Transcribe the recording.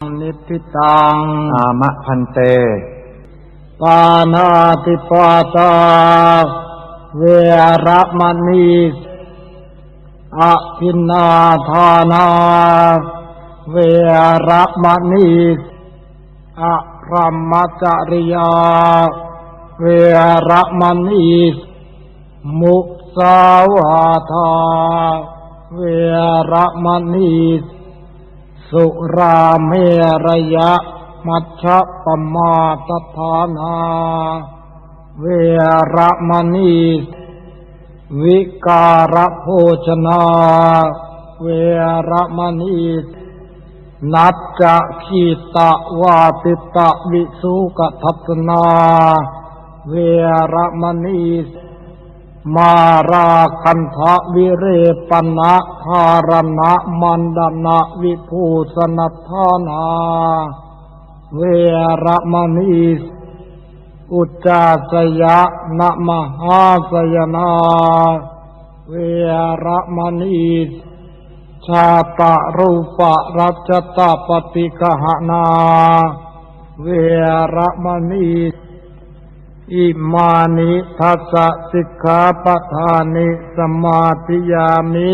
นิพพิตัง อามะพันเต ปานาติปาตา เวระมณีอภินนาทานา เวระมณีอะพรหมจริยา เวระมณีมุสาวาทา เวระมณี สุราเมรยะ มัชฌะปมาตฐานา เวระมณีวิการะโภชนา เวระมณีนัจจะขีตะวาติตะวิสุกทัศนา เวระมณี มาราคันทะวิเรปนะธารณะมันดนะวิภูสนทานา เวรมณีอุจจาสยะนะมหาสยนา เวรมณีชาตะรูปะรัชตะปฏิกหนา เวรมณี อิมานิทัสสะสิกขาปทานิ สมาธิยามิ